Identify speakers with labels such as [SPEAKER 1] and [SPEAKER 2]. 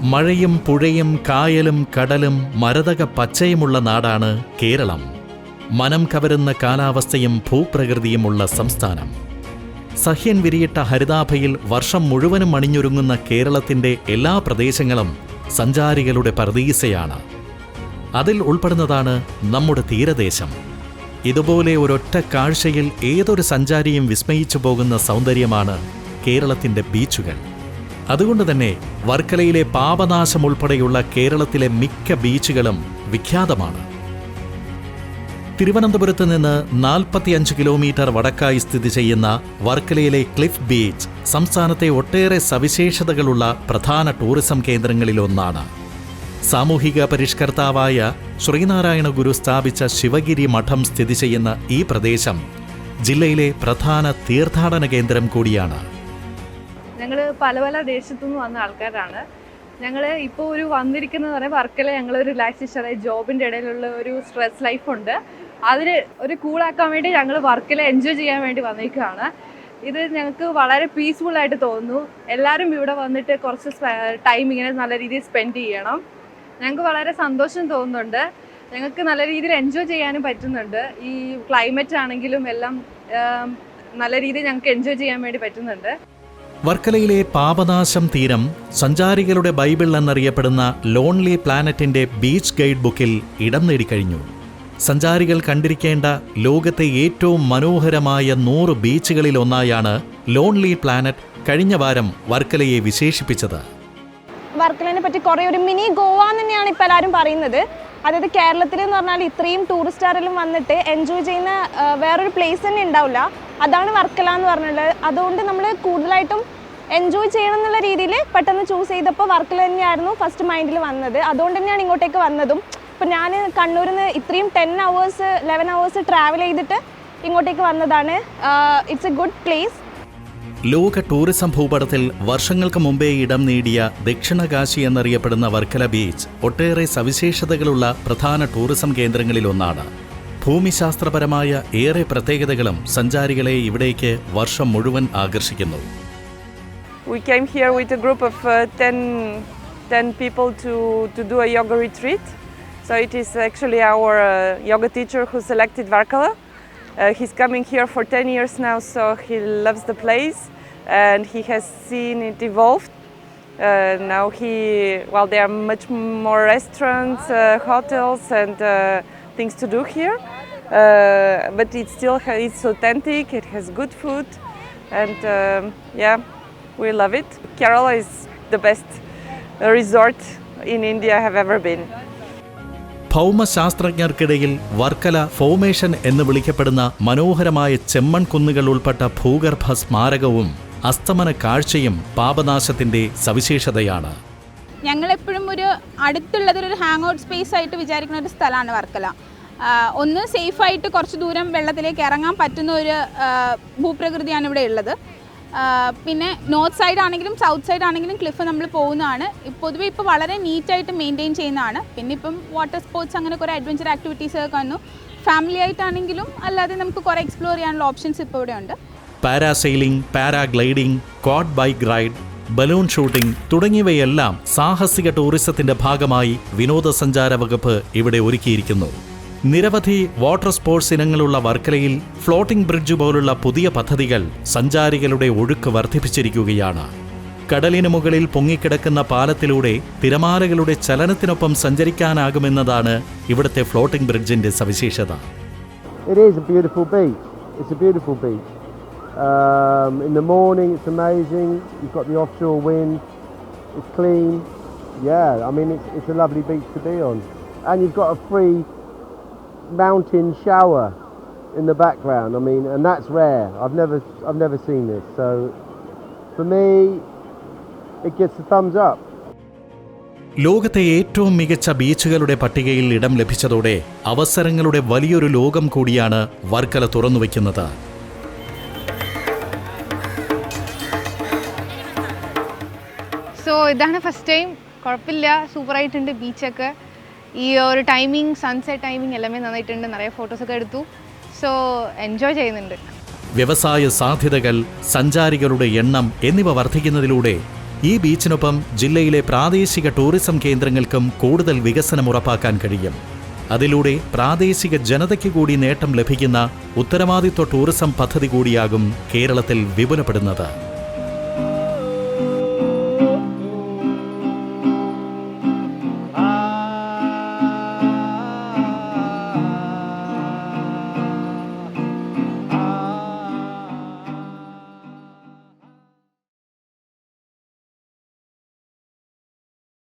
[SPEAKER 1] മഴയും പുഴയും കായലും കടലും മരതക പച്ചയുമുള്ള നാടാണ് കേരളം. മനം കവരുന്ന കാലാവസ്ഥയും ഭൂപ്രകൃതിയുമുള്ള സംസ്ഥാനം. സഹ്യൻ വിരിയിട്ട ഹരിതാഭയിൽ വർഷം മുഴുവനും അണിഞ്ഞൊരുങ്ങുന്ന കേരളത്തിന്റെ എല്ലാ പ്രദേശങ്ങളും സഞ്ചാരികളുടെ പർദീസയാണ്. അതിൽ ഉൾപ്പെടുന്നതാണ് നമ്മുടെ തീരദേശം. ഇതുപോലെ ഒരൊറ്റ കാഴ്ചയിൽ ഏതൊരു സഞ്ചാരിയും വിസ്മയിച്ചു പോകുന്ന സൗന്ദര്യമാണ് കേരളത്തിന്റെ ബീച്ചുകൾ. അതുകൊണ്ട് തന്നെ വർക്കലയിലെ പാപനാശം ഉൾപ്പെടെയുള്ള കേരളത്തിലെ മിക്ക ബീച്ചുകളും വിഖ്യാതമാണ്. തിരുവനന്തപുരത്ത് നിന്ന് നാൽപ്പത്തിയഞ്ച് കിലോമീറ്റർ വടക്കായി സ്ഥിതി ചെയ്യുന്ന വർക്കലയിലെ ക്ലിഫ് ബീച്ച് സംസ്ഥാനത്തെ ഒട്ടേറെ സവിശേഷതകളുള്ള പ്രധാന ടൂറിസം കേന്ദ്രങ്ങളിലൊന്നാണ്. സാമൂഹിക പരിഷ്കർത്താവായ ശ്രീനാരായണ ഗുരു സ്ഥാപിച്ച ശിവഗിരി മഠം സ്ഥിതി ചെയ്യുന്ന ഈ പ്രദേശം ജില്ലയിലെ പ്രധാന തീർത്ഥാടന കേന്ദ്രം കൂടിയാണ്.
[SPEAKER 2] ഞങ്ങൾ പല പല ദേശത്തു നിന്ന് വന്ന ആൾക്കാരാണ്. ഞങ്ങൾ ഇപ്പോൾ ഒരു വന്നിരിക്കുന്നത് പറയുമ്പോൾ വർക്കല ഞങ്ങൾ റിലാക്സേഷൻ അതായത് ജോബിന്റെ ഇടയിലുള്ള ഒരു സ്ട്രെസ് ലൈഫുണ്ട് അതിന് ഒരു കൂളാക്കാൻ വേണ്ടി ഞങ്ങൾ വർക്കല എൻജോയ് ചെയ്യാൻ വേണ്ടി വന്നിരിക്കുകയാണ് ഇത് ഞങ്ങൾക്ക് വളരെ പീസ്ഫുൾ ആയിട്ട് തോന്നുന്നു. എല്ലാവരും ഇവിടെ വന്നിട്ട് കുറച്ച് ടൈം ഇങ്ങനെ നല്ല രീതിയിൽ സ്പെൻഡ് ചെയ്യണം. ഞങ്ങൾക്ക് വളരെ സന്തോഷം തോന്നുന്നുണ്ട്. ഞങ്ങൾക്ക് നല്ല രീതിയിൽ എൻജോയ് ചെയ്യാനും പറ്റുന്നുണ്ട്. ഈ ക്ലൈമറ്റ് ആണെങ്കിലും എല്ലാം നല്ല രീതിയിൽ ഞങ്ങൾക്ക് എൻജോയ് ചെയ്യാൻ വേണ്ടി പറ്റുന്നുണ്ട്.
[SPEAKER 1] വർക്കലയിലെ പാപനാശം തീരം സഞ്ചാരികളുടെ ബൈബിൾ എന്നറിയപ്പെടുന്ന ലോൺലി പ്ലാനറ്റിന്റെ ബീച്ച് ഗൈഡ് ബുക്കിൽ ഇടം നേടിക്കഴിഞ്ഞു. സഞ്ചാരികൾ കണ്ടിരിക്കേണ്ട ലോകത്തെ ഏറ്റവും മനോഹരമായ നൂറ് ബീച്ചുകളിൽ ഒന്നായാണ് ലോൺലി പ്ലാനറ്റ് കഴിഞ്ഞ വാരം വർക്കലയെ വിശേഷിപ്പിച്ചത്.
[SPEAKER 3] വർക്കലിനെ പറ്റി കുറേ ഒരു മിനി ഗോവ തന്നെയാണ് ഇപ്പോൾ എല്ലാവരും പറയുന്നത്. അതായത് കേരളത്തിൽ എന്ന് പറഞ്ഞാൽ ഇത്രയും ടൂറിസ്റ്റ് ടൂറിസ്റ്റുകാരെല്ലാം വന്നിട്ട് എൻജോയ് ചെയ്യുന്ന വേറൊരു പ്ലേസ് തന്നെ ഉണ്ടാവില്ല. അതാണ് വർക്കല എന്ന് പറഞ്ഞുള്ളത് അതുകൊണ്ട് നമ്മൾ കൂടുതലായിട്ടും എൻജോയ് ചെയ്യണം എന്നുള്ള രീതിയിൽ പെട്ടെന്ന് ചൂസ് ചെയ്തപ്പോൾ വർക്കല തന്നെയായിരുന്നു ഫസ്റ്റ് മൈൻഡിൽ വന്നത്. അതുകൊണ്ട് തന്നെയാണ് ഇങ്ങോട്ടേക്ക് വന്നതും. ഇപ്പം ഞാൻ കണ്ണൂരിൽ നിന്ന് ഇത്രയും ten hours eleven hours travel ചെയ്തിട്ട് ഇങ്ങോട്ടേക്ക് വന്നതാണ്. ഇറ്റ്സ് എ ഗുഡ് പ്ലേസ്
[SPEAKER 1] ലോക ടൂറിസം ഭൂപടത്തിൽ വർഷങ്ങൾക്ക് മുമ്പേ ഇടം നേടിയ ദക്ഷിണകാശി എന്നറിയപ്പെടുന്ന വർക്കല ബീച്ച് ഒട്ടേറെ സവിശേഷതകളുള്ള പ്രധാന ടൂറിസം കേന്ദ്രങ്ങളിലൊന്നാണ് ഭൂമിശാസ്ത്രപരമായ ഏറെ പ്രത്യേകതകളും സഞ്ചാരികളെ ഇവിടേക്ക് വർഷം മുഴുവൻ ആകർഷിക്കുന്നു
[SPEAKER 4] We came here with a group of uh, 10, 10 people to, to do a yoga retreat. So it is actually our uh, yoga teacher who selected Varkala. Uh, he's coming here for 10 years now, so he loves the place and he has seen it evolve. Uh, now he, well, there are much more restaurants, uh, hotels, and things to do here. Uh, but it still it's authentic. It has good food, and um, yeah, we love it. Kerala is the best resort in India I have ever been.
[SPEAKER 1] ഭൗമശാസ്ത്രജ്ഞർക്കിടയിൽ Varkala formation എന്ന് വിളിക്കപ്പെടുന്ന മനോഹരമായ ചെമ്മൺ കുന്നുകൾ ഉൾപ്പെട്ട ഭൂഗർഭ സ്മാരകവും അസ്തമന കാഴ്ചയും പാപനാശത്തിന്റെ സവിശേഷതയാണ്.
[SPEAKER 5] ഞങ്ങളെപ്പോഴും ഒരു അടുത്തുള്ളതൊരു ഹാങ് ഔട്ട് സ്പേസ് ആയിട്ട് വിചാരിക്കുന്ന ഒരു സ്ഥലമാണ് വർക്കല. ഒന്ന് സേഫായിട്ട് കുറച്ച് ദൂരം വെള്ളത്തിലേക്ക് ഇറങ്ങാൻ പറ്റുന്ന ഒരു ഭൂപ്രകൃതിയാണ് ഇവിടെ ഉള്ളത്. പിന്നെ നോർത്ത് സൈഡ് ആണെങ്കിലും സൗത്ത് സൈഡ് ആണെങ്കിലും ക്ലിഫ് നമ്മൾ പോകുന്നതാണ്. പൊതുവെ ഇപ്പോൾ വളരെ നീറ്റായിട്ട് മെയിന്റെയിൻ ചെയ്യുന്നതാണ്. പിന്നെ ഇപ്പം വാട്ടർ സ്പോർട്സ് അങ്ങനെ കുറേ അഡ്വഞ്ചർ ആക്ടിവിറ്റീസ് ഒക്കെ വന്നു. ഫാമിലി ആയിട്ടാണെങ്കിലും അല്ലാതെ നമുക്ക് കുറേ എക്സ്പ്ലോർ ചെയ്യാനുള്ള ഓപ്ഷൻസ് ഇപ്പോൾ ഇവിടെ ഉണ്ട്
[SPEAKER 1] parasailing paragliding quad bike ride balloon shooting തുടങ്ങിയവയെല്ലാം സാഹസിക ടൂറിസത്തിന്റെ ഭാഗമായി വിനോദസഞ്ചാര വകുപ്പ് ഇവിടെ ഒരുക്കിയിരിക്കുന്നു. നിരവധി വാട്ടർ സ്പോർട്സ് ഇനങ്ങളുള്ള വർക്കലയിൽ ഫ്ലോട്ടിംഗ് ബ്രിഡ്ജ് പോലുള്ള പുതിയ പദ്ധതികൾ സഞ്ചാരികളുടെ ഒഴുക്ക് വർദ്ധിപ്പിച്ചിരിക്കുകയാണ്. കടലിന് മുകളിൽ പൊങ്ങിക്കിടക്കുന്ന പാലത്തിലൂടെ തിരമാലകളുടെ ചലനത്തിനൊപ്പം സഞ്ചരിക്കാനാകുമെന്നതാണ് ഇവിടുത്തെ ഫ്ലോട്ടിംഗ് ബ്രിഡ്ജിന്റെ സവിശേഷത.
[SPEAKER 6] Um. And you've got a free mountain shower in the background. I mean, and that's rare. I've never, I've never seen this. So, for me, it gets a thumbs up.
[SPEAKER 1] ലോകത്തെ ഏറ്റവും മികച്ച ബീച്ചുകളുടെ പട്ടികയിൽ ഇടം ലഭിച്ചതോടെ അവസരങ്ങളുടെ വലിയൊരു ലോകം കൂടിയാണ് വർക്കല തുറന്നു തുറന്നുവെക്കുന്നത്
[SPEAKER 7] സോ ഇതാണ് ഫസ്റ്റ് ടൈം കുഴപ്പമില്ല സൂപ്പറായിട്ടുണ്ട് ബീച്ചൊക്കെ ഈ ഒരു ടൈമിങ് സൺസെറ്റ് ടൈമിങ് എല്ലാമേ നന്നായിട്ടുണ്ട്. നിറയെ ഫോട്ടോസൊക്കെ എടുത്തു. സോ എൻജോയ് ചെയ്യുന്നുണ്ട്.
[SPEAKER 1] വ്യവസായ സാധ്യതകൾ സഞ്ചാരികളുടെ എണ്ണം എന്നിവ വർദ്ധിക്കുന്നതിലൂടെ ഈ ബീച്ചിനൊപ്പം ജില്ലയിലെ പ്രാദേശിക ടൂറിസം കേന്ദ്രങ്ങൾക്കും കൂടുതൽ വികസനം ഉറപ്പാക്കാൻ കഴിയും. അതിലൂടെ പ്രാദേശിക ജനതയ്ക്ക് കൂടി നേട്ടം ലഭിക്കുന്ന ഉത്തരവാദിത്വ ടൂറിസം പദ്ധതി കൂടിയാകും കേരളത്തിൽ വിപുലപ്പെടുന്നത്.